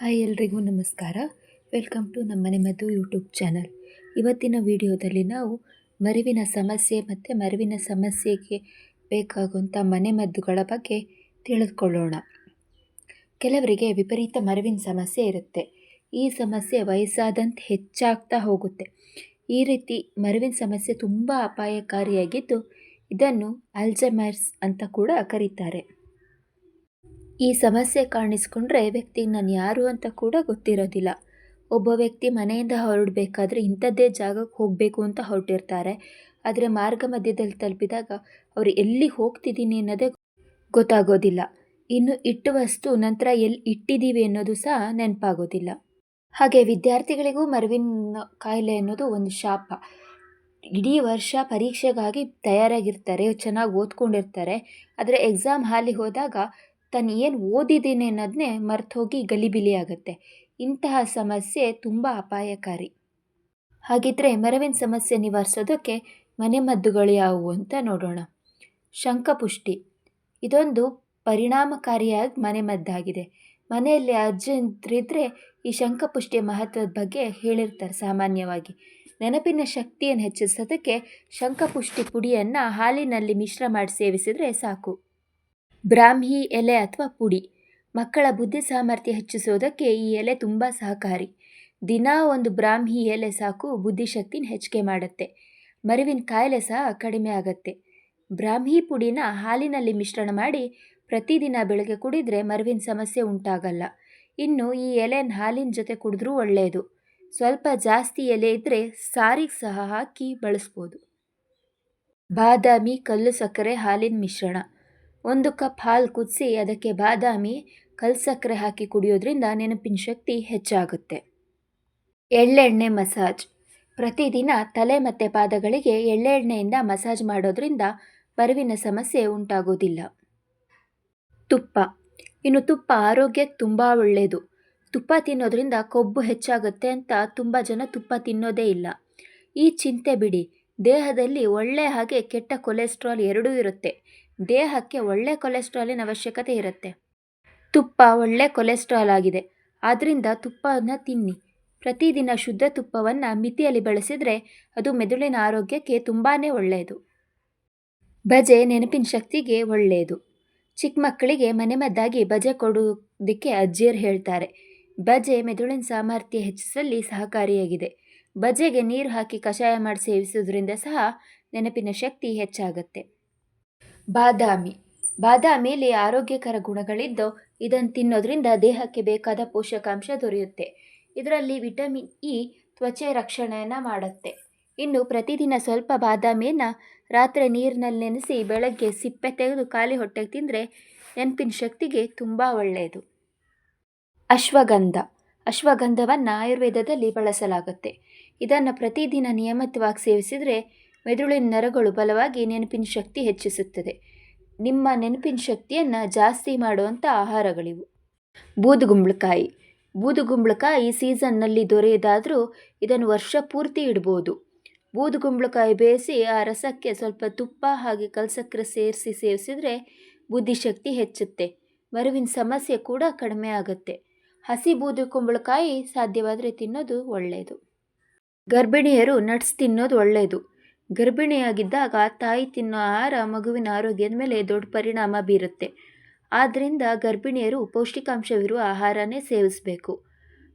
Hi ಎಲ್ರಿಗೂ ನಮಸ್ಕಾರ. Welcome to ನಮ್ಮನೆ ಮದ್ದು ಯೂಟ್ಯೂಬ್ ಚಾನಲ್. ಇವತ್ತಿನ ವಿಡಿಯೋದಲ್ಲಿ ನಾವು ಮರಿವಿನ ಸಮಸ್ಯೆ ಮತ್ತು ಮರಿವಿನ ಸಮಸ್ಯೆಗೆ ಬೇಕಾಗುವಂಥ ಮನೆಮದ್ದುಗಳ ಬಗ್ಗೆ ತಿಳಿದುಕೊಳ್ಳೋಣ. ಕೆಲವರಿಗೆ ವಿಪರೀತ ಮರವಿನ ಸಮಸ್ಯೆ ಇರುತ್ತೆ. ಈ ಸಮಸ್ಯೆ ವಯಸ್ಸಾದಂತೆ ಹೆಚ್ಚಾಗ್ತಾ ಹೋಗುತ್ತೆ. ಈ ರೀತಿ ಮರವಿನ ಸಮಸ್ಯೆ ತುಂಬ ಅಪಾಯಕಾರಿಯಾಗಿದ್ದು ಇದನ್ನು ಅಲ್ಜಮರ್ಸ್ ಅಂತ ಕೂಡ ಕರೀತಾರೆ. ಈ ಸಮಸ್ಯೆ ಕಾಣಿಸ್ಕೊಂಡ್ರೆ ವ್ಯಕ್ತಿಗೆ ನಾನು ಯಾರು ಅಂತ ಕೂಡ ಗೊತ್ತಿರೋದಿಲ್ಲ. ಒಬ್ಬ ವ್ಯಕ್ತಿ ಮನೆಯಿಂದ ಹೊರಡಬೇಕಾದ್ರೆ ಇಂಥದ್ದೇ ಜಾಗಕ್ಕೆ ಹೋಗಬೇಕು ಅಂತ ಹೊರಟಿರ್ತಾರೆ. ಆದರೆ ಮಾರ್ಗ ಮಧ್ಯದಲ್ಲಿ ತಲುಪಿದಾಗ ಅವರು ಎಲ್ಲಿ ಹೋಗ್ತಿದ್ದೀನಿ ಅನ್ನೋದೇ ಗೊತ್ತಾಗೋದಿಲ್ಲ. ಇನ್ನು ಇಟ್ಟ ವಸ್ತು ನಂತರ ಎಲ್ಲಿ ಇಟ್ಟಿದ್ದೀವಿ ಅನ್ನೋದು ಸಹ ನೆನಪಾಗೋದಿಲ್ಲ. ಹಾಗೆ ವಿದ್ಯಾರ್ಥಿಗಳಿಗೂ ಮರವಿನ ಕಾಯಿಲೆ ಅನ್ನೋದು ಒಂದು ಶಾಪ. ಇಡೀ ವರ್ಷ ಪರೀಕ್ಷೆಗಾಗಿ ತಯಾರಾಗಿರ್ತಾರೆ, ಚೆನ್ನಾಗಿ ಓದ್ಕೊಂಡಿರ್ತಾರೆ. ಆದರೆ ಎಕ್ಸಾಮ್ ಹಾಲಿಗೆ ಹೋದಾಗ ತಾನು ಏನು ಓದಿದ್ದೀನಿ ಅನ್ನೋದನ್ನೇ ಹೋಗಿ ಗಲಿಬಿಲಿ ಆಗುತ್ತೆ. ಇಂತಹ ಸಮಸ್ಯೆ ತುಂಬ ಅಪಾಯಕಾರಿ. ಹಾಗಿದ್ರೆ ಮರವಿನ ಸಮಸ್ಯೆ ನಿವಾರಿಸೋದಕ್ಕೆ ಮನೆಮದ್ದುಗಳು ಯಾವುವು ಅಂತ ನೋಡೋಣ. ಶಂಖಪುಷ್ಟಿ. ಇದೊಂದು ಪರಿಣಾಮಕಾರಿಯಾದ ಮನೆಮದ್ದಾಗಿದೆ ಮನೆಯಲ್ಲಿ ಅಜ್ಜಂದ್ರಿದ್ರೆ ಈ ಶಂಖಪುಷ್ಟಿಯ ಮಹತ್ವದ ಬಗ್ಗೆ ಹೇಳಿರ್ತಾರೆ ಸಾಮಾನ್ಯವಾಗಿ. ನೆನಪಿನ ಶಕ್ತಿಯನ್ನು ಹೆಚ್ಚಿಸೋದಕ್ಕೆ ಶಂಖಪುಷ್ಟಿ ಪುಡಿಯನ್ನು ಹಾಲಿನಲ್ಲಿ ಮಿಶ್ರ ಮಾಡಿ ಸೇವಿಸಿದರೆ ಸಾಕು. ಬ್ರಾಹ್ಮಿ ಎಲೆ ಅಥವಾ ಪುಡಿ. ಮಕ್ಕಳ ಬುದ್ಧಿ ಸಾಮರ್ಥ್ಯ ಹೆಚ್ಚಿಸೋದಕ್ಕೆ ಈ ಎಲೆ ತುಂಬ ಸಹಕಾರಿ. ದಿನಾ ಒಂದು ಬ್ರಾಹ್ಮಿ ಎಲೆ ಸಾಕು, ಬುದ್ಧಿಶಕ್ತಿನ ಹೆಚ್ಚಿಗೆ ಮಾಡುತ್ತೆ. ಮರಿವಿನ ಕಾಯಿಲೆ ಸಹ ಕಡಿಮೆ ಆಗತ್ತೆ. ಬ್ರಾಹ್ಮಿ ಪುಡಿನ ಹಾಲಿನಲ್ಲಿ ಮಿಶ್ರಣ ಮಾಡಿ ಪ್ರತಿದಿನ ಬೆಳಗ್ಗೆ ಕುಡಿದ್ರೆ ಮರುವಿನ ಸಮಸ್ಯೆ ಉಂಟಾಗಲ್ಲ. ಇನ್ನು ಈ ಎಲೆನ ಹಾಲಿನ ಜೊತೆ ಕುಡಿದ್ರೂ ಒಳ್ಳೆಯದು ಸ್ವಲ್ಪ ಜಾಸ್ತಿ ಎಲೆ ಇದ್ದರೆ ಸಾರಿಗೆ ಸಹ ಹಾಕಿ ಬಳಸ್ಬೋದು. ಬಾದಾಮಿ, ಕಲ್ಲು ಸಕ್ಕರೆ ಹಾಲಿನ ಮಿಶ್ರಣ. ಒಂದು ಕಪ್ ಹಾಲು ಕುದಿಸಿ ಅದಕ್ಕೆ ಬಾದಾಮಿ ಕಲ್ಸಕ್ಕರೆ ಹಾಕಿ ಕುಡಿಯೋದ್ರಿಂದ ನೆನಪಿನ ಶಕ್ತಿ ಹೆಚ್ಚಾಗುತ್ತೆ. ಎಳ್ಳೆಣ್ಣೆ ಮಸಾಜ್. ಪ್ರತಿದಿನ ತಲೆ ಮತ್ತು ಪಾದಗಳಿಗೆ ಎಳ್ಳೆಣ್ಣೆಯಿಂದ ಮಸಾಜ್ ಮಾಡೋದ್ರಿಂದ ಬರುವಿನ ಸಮಸ್ಯೆ ಉಂಟಾಗೋದಿಲ್ಲ. ತುಪ್ಪ. ಇನ್ನು ತುಪ್ಪ ಆರೋಗ್ಯಕ್ಕೆ ತುಂಬ ಒಳ್ಳೆಯದು ತುಪ್ಪ ತಿನ್ನೋದ್ರಿಂದ ಕೊಬ್ಬು ಹೆಚ್ಚಾಗುತ್ತೆ ಅಂತ ತುಂಬ ಜನ ತುಪ್ಪ ತಿನ್ನೋದೇ ಇಲ್ಲ. ಈ ಚಿಂತೆ ಬಿಡಿ. ದೇಹದಲ್ಲಿ ಒಳ್ಳೆ ಹಾಗೆ ಕೆಟ್ಟ ಕೊಲೆಸ್ಟ್ರಾಲ್ ಎರಡೂ ಇರುತ್ತೆ. ದೇಹಕ್ಕೆ ಒಳ್ಳೆ ಕೊಲೆಸ್ಟ್ರಾಲಿನ ಅವಶ್ಯಕತೆ ಇರುತ್ತೆ. ತುಪ್ಪ ಒಳ್ಳೆ ಕೊಲೆಸ್ಟ್ರಾಲ್ ಆಗಿದೆ. ಆದ್ದರಿಂದ ತುಪ್ಪವನ್ನು ತಿನ್ನಿ. ಪ್ರತಿದಿನ ಶುದ್ಧ ತುಪ್ಪವನ್ನು ಮಿತಿಯಲ್ಲಿ ಬಳಸಿದರೆ ಅದು ಮೆದುಳಿನ ಆರೋಗ್ಯಕ್ಕೆ ತುಂಬಾ ಒಳ್ಳೆಯದು. ಬಜೆ ನೆನಪಿನ ಶಕ್ತಿಗೆ ಒಳ್ಳೆಯದು. ಚಿಕ್ಕ ಮಕ್ಕಳಿಗೆ ಮನೆಮದ್ದಾಗಿ ಬಜೆ ಕೊಡೋದಕ್ಕೆ ಅಜ್ಜಿಯರು ಹೇಳ್ತಾರೆ. ಬಜೆ ಮೆದುಳಿನ ಸಾಮರ್ಥ್ಯ ಹೆಚ್ಚಿಸಲಿ ಸಹಕಾರಿಯಾಗಿದೆ. ಬಜೆಗೆ ನೀರು ಹಾಕಿ ಕಷಾಯ ಮಾಡಿ ಸೇವಿಸುವುದರಿಂದ ಸಹ ನೆನಪಿನ ಶಕ್ತಿ ಹೆಚ್ಚಾಗುತ್ತೆ. ಬಾದಾಮಿ. ಬಾದಾಮಿಯಲ್ಲಿ ಆರೋಗ್ಯಕರ ಗುಣಗಳಿದ್ದು ಇದನ್ನು ತಿನ್ನೋದ್ರಿಂದ ದೇಹಕ್ಕೆ ಬೇಕಾದ ಪೋಷಕಾಂಶ ದೊರೆಯುತ್ತೆ. ಇದರಲ್ಲಿ ವಿಟಮಿನ್ ಇ ತ್ವಚೆ ರಕ್ಷಣೆಯನ್ನು ಮಾಡುತ್ತೆ. ಇನ್ನು ಪ್ರತಿದಿನ ಸ್ವಲ್ಪ ಬಾದಾಮಿಯನ್ನು ರಾತ್ರಿ ನೀರಿನಲ್ಲಿ ನೆನೆಸಿ ಬೆಳಗ್ಗೆ ಸಿಪ್ಪೆ ತೆಗೆದು ಖಾಲಿ ಹೊಟ್ಟೆಗೆ ತಿಂದರೆ ನೆನಪಿನ ಶಕ್ತಿಗೆ ತುಂಬ ಒಳ್ಳೆಯದು ಅಶ್ವಗಂಧ. ಅಶ್ವಗಂಧವನ್ನು ಆಯುರ್ವೇದದಲ್ಲಿ ಬಳಸಲಾಗುತ್ತೆ. ಇದನ್ನು ಪ್ರತಿದಿನ ನಿಯಮಿತವಾಗಿ ಸೇವಿಸಿದರೆ ಮೆದುಳಿನ ನರಗಳು ಬಲವಾಗಿ ನೆನಪಿನ ಶಕ್ತಿ ಹೆಚ್ಚಿಸುತ್ತದೆ. ನಿಮ್ಮ ನೆನಪಿನ ಶಕ್ತಿಯನ್ನು ಜಾಸ್ತಿ ಮಾಡುವಂಥ ಆಹಾರಗಳಿವು. ಬೂದುಗುಂಬಳಕಾಯಿ. ಬೂದುಗುಂಬಳಕಾಯಿ ಸೀಸನ್ನಲ್ಲಿ ದೊರೆಯದಾದರೂ ಇದನ್ನು ವರ್ಷ ಪೂರ್ತಿ ಇಡ್ಬೋದು. ಬೂದುಗುಂಬಳಕಾಯಿ ಬೇಯಿಸಿ ಆ ರಸಕ್ಕೆ ಸ್ವಲ್ಪ ತುಪ್ಪ ಹಾಗೆ ಕಲ್ಸಕ್ಕರೆ ಸೇರಿಸಿ ಸೇವಿಸಿದರೆ ಬುದ್ಧಿಶಕ್ತಿ ಹೆಚ್ಚುತ್ತೆ. ಮರುವಿನ ಸಮಸ್ಯೆ ಕೂಡ ಕಡಿಮೆ ಆಗುತ್ತೆ. ಹಸಿ ಬೂದುಗುಂಬಳಕಾಯಿ ಸಾಧ್ಯವಾದರೆ ತಿನ್ನೋದು ಒಳ್ಳೆಯದು ಗರ್ಭಿಣಿಯರು ನಟ್ಸ್ ತಿನ್ನೋದು ಒಳ್ಳೆಯದು ಗರ್ಭಿಣಿಯಾಗಿದ್ದಾಗ ತಾಯಿ ತಿನ್ನೋ ಆಹಾರ ಮಗುವಿನ ಆರೋಗ್ಯದ ಮೇಲೆ ದೊಡ್ಡ ಪರಿಣಾಮ ಬೀರುತ್ತೆ. ಆದ್ದರಿಂದ ಗರ್ಭಿಣಿಯರು ಪೌಷ್ಟಿಕಾಂಶವಿರುವ ಆಹಾರನೇ ಸೇವಿಸಬೇಕು.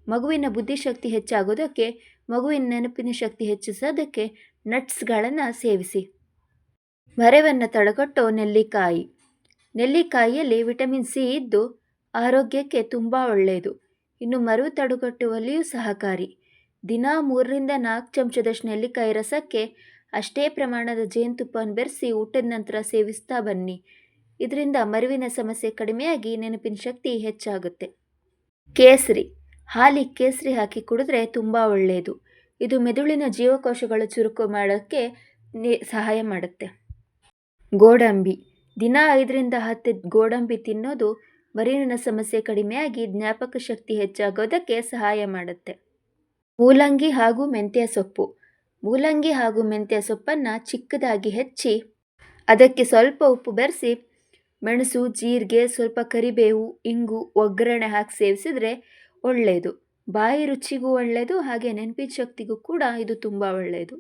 ಮಗುವಿನ ಬುದ್ಧಿಶಕ್ತಿ ಹೆಚ್ಚಾಗೋದಕ್ಕೆ, ಮಗುವಿನ ನೆನಪಿನ ಶಕ್ತಿ ಹೆಚ್ಚಿಸೋದಕ್ಕೆ ನಟ್ಸ್ಗಳನ್ನು ಸೇವಿಸಿ. ಮರೆವನ್ನು ತಡೆಗಟ್ಟೋ ನೆಲ್ಲಿಕಾಯಿ. ನೆಲ್ಲಿಕಾಯಿಯಲ್ಲಿ ವಿಟಮಿನ್ ಸಿ ಇದ್ದು ಆರೋಗ್ಯಕ್ಕೆ ತುಂಬ ಒಳ್ಳೆಯದು ಇನ್ನು ಮರು ತಡೆಗಟ್ಟುವಲ್ಲಿಯೂ ಸಹಕಾರಿ. ದಿನ ಮೂರರಿಂದ ನಾಲ್ಕು ಚಮಚದಷ್ಟು ನೆಲ್ಲಿಕಾಯಿ ರಸಕ್ಕೆ ಅಷ್ಟೇ ಪ್ರಮಾಣದ ಜೇನುತುಪ್ಪವನ್ನು ಬೆರೆಸಿ ಊಟದ ನಂತರ ಸೇವಿಸ್ತಾ ಬನ್ನಿ. ಇದರಿಂದ ಮರುವಿನ ಸಮಸ್ಯೆ ಕಡಿಮೆಯಾಗಿ ನೆನಪಿನ ಶಕ್ತಿ ಹೆಚ್ಚಾಗುತ್ತೆ. ಕೇಸರಿ. ಹಾಲಿ ಕೇಸರಿ ಹಾಕಿ ಕುಡಿದ್ರೆ ತುಂಬ ಒಳ್ಳೆಯದು ಇದು ಮೆದುಳಿನ ಜೀವಕೋಶಗಳು ಚುರುಕು ಮಾಡೋಕ್ಕೆ ಸಹಾಯ ಮಾಡುತ್ತೆ. ಗೋಡಂಬಿ. ದಿನ ಐದರಿಂದ ಹತ್ತು ಗೋಡಂಬಿ ತಿನ್ನೋದು ಮರುವಿನ ಸಮಸ್ಯೆ ಕಡಿಮೆಯಾಗಿ ಜ್ಞಾಪಕ ಶಕ್ತಿ ಹೆಚ್ಚಾಗೋದಕ್ಕೆ ಸಹಾಯ ಮಾಡುತ್ತೆ. ಮೂಲಂಗಿ ಹಾಗೂ ಮೆಂತ್ಯ ಸೊಪ್ಪು. ಮೂಲಂಗಿ ಹಾಗೂ ಮೆಂತ್ಯ ಸೊಪ್ಪನ್ನು ಚಿಕ್ಕದಾಗಿ ಹೆಚ್ಚಿ, ಅದಕ್ಕೆ ಸ್ವಲ್ಪ ಉಪ್ಪು ಬೆರೆಸಿ, ಮೆಣಸು, ಜೀರಿಗೆ, ಸ್ವಲ್ಪ ಕರಿಬೇವು, ಇಂಗು, ಒಗ್ಗರಣೆ ಹಾಕಿ ಸೇವಿಸಿದರೆ ಒಳ್ಳೆಯದು ಬಾಯಿ ರುಚಿಗೂ ಒಳ್ಳೆಯದು ಹಾಗೆ ನೆನಪಿನ ಶಕ್ತಿಗೂ ಕೂಡ ಇದು ತುಂಬ ಒಳ್ಳೆಯದು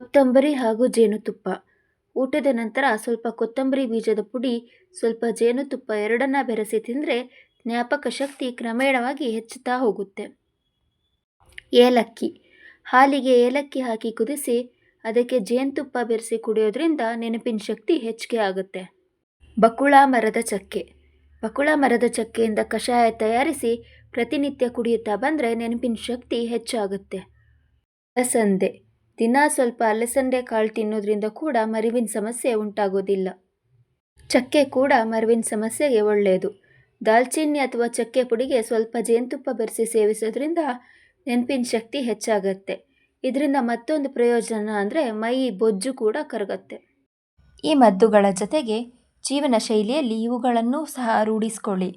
ಕೊತ್ತಂಬರಿ ಹಾಗೂ ಜೇನುತುಪ್ಪ. ಊಟದ ನಂತರ ಸ್ವಲ್ಪ ಕೊತ್ತಂಬರಿ ಬೀಜದ ಪುಡಿ, ಸ್ವಲ್ಪ ಜೇನುತುಪ್ಪ ಎರಡನ್ನ ಬೆರೆಸಿ ತಿಂದರೆ ಜ್ಞಾಪಕ ಶಕ್ತಿ ಕ್ರಮೇಣವಾಗಿ ಹೆಚ್ಚುತ್ತಾ ಹೋಗುತ್ತೆ. ಏಲಕ್ಕಿ. ಹಾಲಿಗೆ ಏಲಕ್ಕಿ ಹಾಕಿ ಕುದಿಸಿ, ಅದಕ್ಕೆ ಜೇನುತುಪ್ಪ ಬೆರೆಸಿ ಕುಡಿಯೋದ್ರಿಂದ ನೆನಪಿನ ಶಕ್ತಿ ಹೆಚ್ಚಿಗೆ ಆಗುತ್ತೆ. ಬಕುಳ ಮರದ ಚಕ್ಕೆ. ಬಕುಳ ಮರದ ಚಕ್ಕೆಯಿಂದ ಕಷಾಯ ತಯಾರಿಸಿ ಪ್ರತಿನಿತ್ಯ ಕುಡಿಯುತ್ತಾ ಬಂದರೆ ನೆನಪಿನ ಶಕ್ತಿ ಹೆಚ್ಚಾಗುತ್ತೆ. ಅಲಸಂದೆ. ದಿನ ಸ್ವಲ್ಪ ಅಲಸಂದೆ ಕಾಳು ತಿನ್ನೋದ್ರಿಂದ ಕೂಡ ಮರಿವಿನ ಸಮಸ್ಯೆ ಉಂಟಾಗೋದಿಲ್ಲ. ಚಕ್ಕೆ ಕೂಡ ಮರಿವಿನ ಸಮಸ್ಯೆಗೆ ಒಳ್ಳೆಯದು ದಾಲ್ಚಿನ್ನಿ ಅಥವಾ ಚಕ್ಕೆ ಪುಡಿಗೆ ಸ್ವಲ್ಪ ಜೇನುತುಪ್ಪ ಬೆರೆಸಿ ಸೇವಿಸೋದ್ರಿಂದ ನೆನಪಿನ ಶಕ್ತಿ ಹೆಚ್ಚಾಗತ್ತೆ. ಇದರಿಂದ ಮತ್ತೊಂದು ಪ್ರಯೋಜನ ಅಂದರೆ ಮೈ, ಬೊಜ್ಜು ಕೂಡ ಕರಗತ್ತೆ. ಈ ಮದ್ದುಗಳ ಜೊತೆಗೆ ಜೀವನ ಶೈಲಿಯಲ್ಲಿ ಇವುಗಳನ್ನು ಸಹ ರೂಢಿಸ್ಕೊಳ್ಳಿ.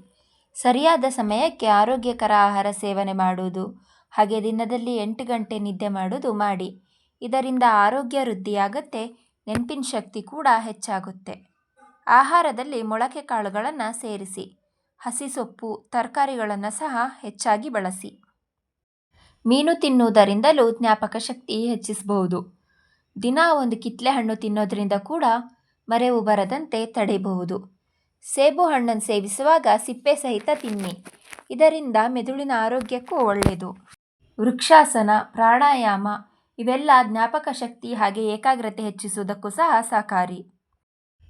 ಸರಿಯಾದ ಸಮಯಕ್ಕೆ ಆರೋಗ್ಯಕರ ಆಹಾರ ಸೇವನೆ ಮಾಡುವುದು, ಹಾಗೆ ದಿನದಲ್ಲಿ ಎಂಟು ಗಂಟೆ ನಿದ್ದೆ ಮಾಡುವುದು ಮಾಡಿ. ಇದರಿಂದ ಆರೋಗ್ಯ ವೃದ್ಧಿಯಾಗತ್ತೆ, ನೆನಪಿನ ಶಕ್ತಿ ಕೂಡ ಹೆಚ್ಚಾಗುತ್ತೆ. ಆಹಾರದಲ್ಲಿ ಮೊಳಕೆ ಕಾಳುಗಳನ್ನು ಸೇರಿಸಿ, ಹಸಿ ಸೊಪ್ಪು, ತರಕಾರಿಗಳನ್ನು ಸಹ ಹೆಚ್ಚಾಗಿ ಬಳಸಿ. ಮೀನು ತಿನ್ನುವುದರಿಂದಲೂ ಜ್ಞಾಪಕ ಶಕ್ತಿ ಹೆಚ್ಚಿಸಬಹುದು. ದಿನ ಒಂದು ಕಿತ್ತಳೆ ಹಣ್ಣು ತಿನ್ನೋದ್ರಿಂದ ಕೂಡ ಮರೆವು ಬರದಂತೆ ತಡೆಯಬಹುದು. ಸೇಬು ಹಣ್ಣನ್ನು ಸೇವಿಸುವಾಗ ಸಿಪ್ಪೆ ಸಹಿತ ತಿನ್ನಿ. ಇದರಿಂದ ಮೆದುಳಿನ ಆರೋಗ್ಯಕ್ಕೂ ಒಳ್ಳೆಯದು. ವೃಕ್ಷಾಸನ, ಪ್ರಾಣಾಯಾಮ ಇವೆಲ್ಲ ಜ್ಞಾಪಕ ಶಕ್ತಿ ಹಾಗೆ ಏಕಾಗ್ರತೆ ಹೆಚ್ಚಿಸುವುದಕ್ಕೂ ಸಹ ಸಹಕಾರಿ.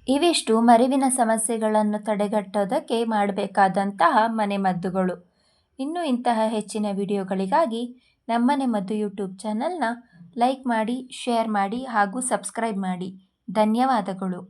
ಇವಿಷ್ಟು ಮರಿವಿನ ಸಮಸ್ಯೆಗಳನ್ನು ತಡೆಗಟ್ಟೋದಕ್ಕೆ ಮಾಡಬೇಕಾದಂತಹ ಮನೆಮದ್ದುಗಳು. ಇನ್ನೂ ಇಂತಹ ಹೆಚ್ಚಿನ ವಿಡಿಯೋಗಳಿಗಾಗಿ ನಮ್ಮನೆ ಮದ್ದು ಯೂಟ್ಯೂಬ್ ಚಾನಲ್ನ ಲೈಕ್ ಮಾಡಿ ಶೇರ್ ಮಾಡಿ ಹಾಗೂ ಸಬ್ಸ್ಕ್ರೈಬ್ ಮಾಡಿ. ಧನ್ಯವಾದಗಳು.